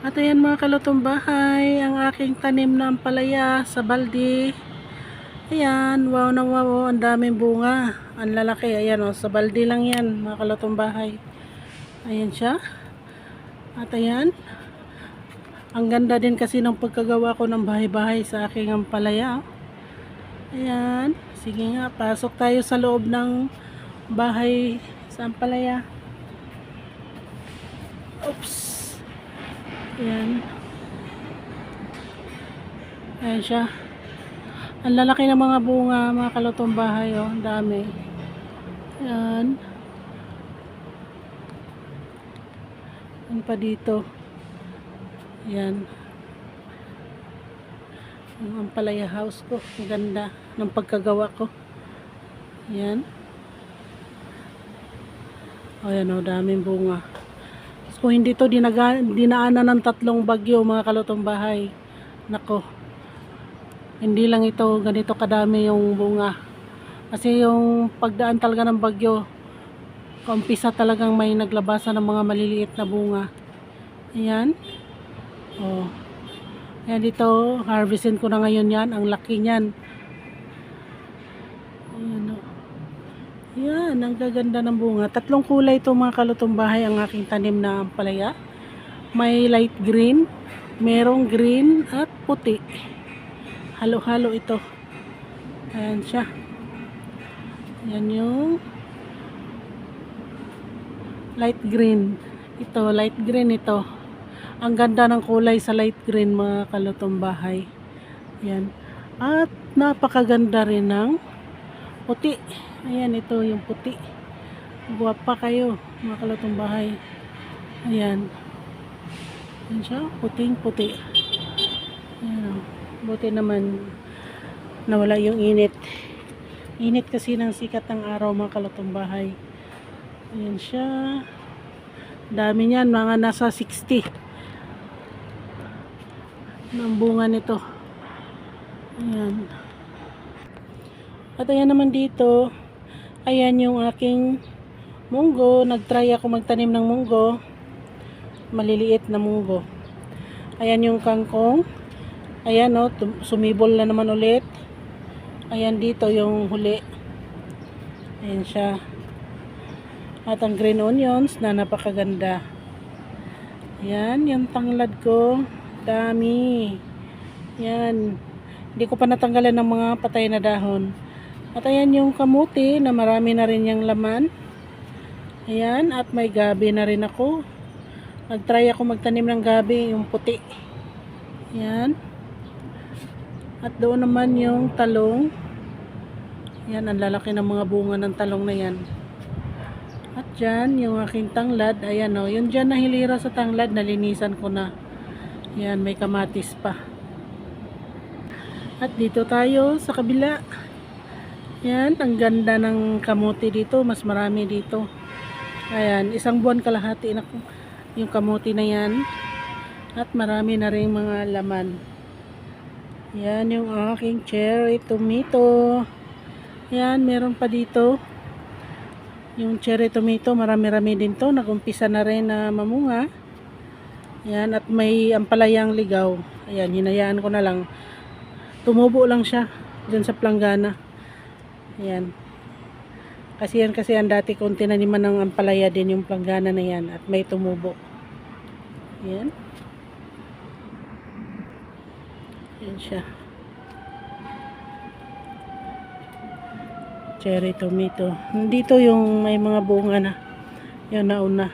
At ayan mga kalutong bahay, ang aking tanim na ampalaya sa balde. Ayan, wow na wow, ang daming bunga. Ang lalaki, ayan o, sa balde lang yan mga kalutong bahay. Ayan siya. At ayan, ang ganda din kasi ng pagkagawa ko ng bahay-bahay sa aking ampalaya. Ayan, sige nga, pasok tayo sa loob ng bahay sa ampalaya. Oops. Ayan. Ayan siya. Ang lalaki ng mga bunga, mga kalutong bahay, oh. Ang dami. Ayan. Ayan pa dito. Ayan. Yung ampalaya house ko. Ang ganda ng pagkagawa ko. Ayan. Ayan, oh. Daming bunga. Kung hindi to dinaga, dinaanan ng tatlong bagyo mga kalutong bahay. Nako. Hindi lang ito ganito kadami yung bunga. Kasi yung pagdaan talaga ng bagyo, kaumpisa talagang may naglabasan ng mga maliliit na bunga. Ayan. Oh. Ayan dito, harvestin ko na ngayon yan. Ang laki niyan. Ayan oh. Yan, ang gaganda ng bunga. Tatlong kulay ito mga kalutong bahay ang aking tanim na ampalaya. May light green, merong green at puti. Halo-halo ito. Ayan siya. Yan yung light green. Ito, light green ito. Ang ganda ng kulay sa light green mga kalutong bahay. Yan. At napakaganda rin ng puti. Ayan, ito yung puti. Guwapa kayo, mga kalutong bahay. Ayan. Ayan siya, puting puti. Ayan, oh. buti naman nawala yung init. Init kasi ng sikat ng araw, mga kalutong bahay. Ayan siya. Dami niyan, mga nasa 60. Ng bunga nito. Ayan. At ayan naman dito, ayan yung aking munggo. Nagtry ako magtanim ng munggo. Maliliit na munggo. Ayan yung kangkong. Ayan o, tum- sumibol na naman ulit. Ayan dito yung huli. Ayan siya. At ang green onions na napakaganda. Ayan, yung tanglad ko. Dami. Yan. Hindi ko pa natanggalan ng mga patay na dahon. At ayan yung kamuti na marami na rin yung laman. Ayan, at may gabi na rin ako. Nag-try ako magtanim ng gabi, yung puti. Ayan. At doon naman yung talong. Ayan, ang lalaki ng mga bunga ng talong na yan. At dyan, yung aking tanglad. Ayan o, yung dyan na hilira sa tanglad, nalinisan ko na. Ayan, may kamatis pa. At dito tayo sa kabila. Yan, ang ganda ng kamote dito. Mas marami dito. Ayan, isang buwan kalahati na yung kamote na yan. At marami na rin mga laman. Yan yung aking cherry tomato. Yan, meron pa dito. Yung cherry tomato, marami-rami din to. Nagumpisa na rin na mamunga. Yan, at may ampalayang ligaw. Ayan, hinayaan ko na lang. Tumubo lang siya dyan sa planggana. Ayan. Kasi yan kasi ang dati kong tinaniman ng ampalaya din yung planggana na yan at may tumubo. Ayan. Ayan siya. Cherry tomato. Dito yung may mga bunga na. Yan nauna.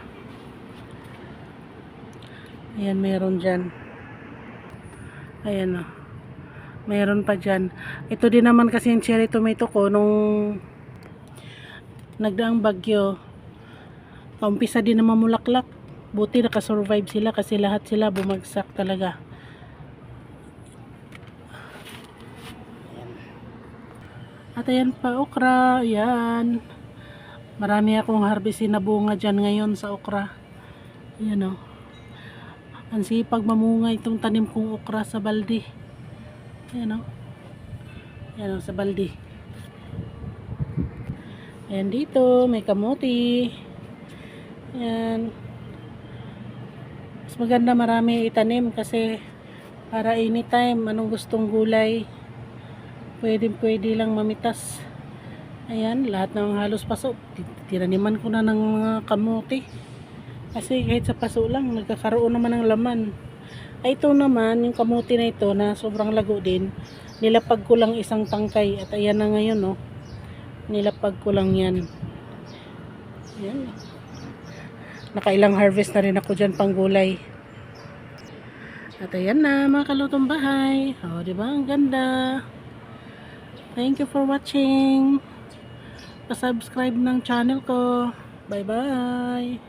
Ayan, meron dyan. Ayan o. Meron pa dyan. Ito din naman kasi yung cherry tomato ko nung nagdaang bagyo. Paumpisa din na mamulaklak. Buti nakasurvive sila kasi lahat sila bumagsak talaga. At ayan pa okra. Ayan. Marami akong harvestin na bunga dyan ngayon sa okra. Ayan o. Ang sipag mamunga itong tanim kong okra sa balde. Ayan o. Ayan o, sa balde. Ayan dito, may kamuti. Ayan. Mas maganda marami itanim kasi para anytime anong gustong gulay pwede pwede lang mamitas. Ayan, lahat ng halos paso. Ti- Tinaniman ko na ng mga kamote. Kasi kahit sa paso lang, nagkakaroon naman ng laman. Ay ito naman, yung kamote na ito na sobrang lago din, nilapag ko lang isang tangkay. At ayan na ngayon, no. Nilapag ko lang yan. Ayan. Nakailang harvest na rin ako dyan pang gulay. At ayan na, mga kalutong bahay. O, di ba? Ang ganda. Thank you for watching. Pa-subscribe ng channel ko. Bye-bye.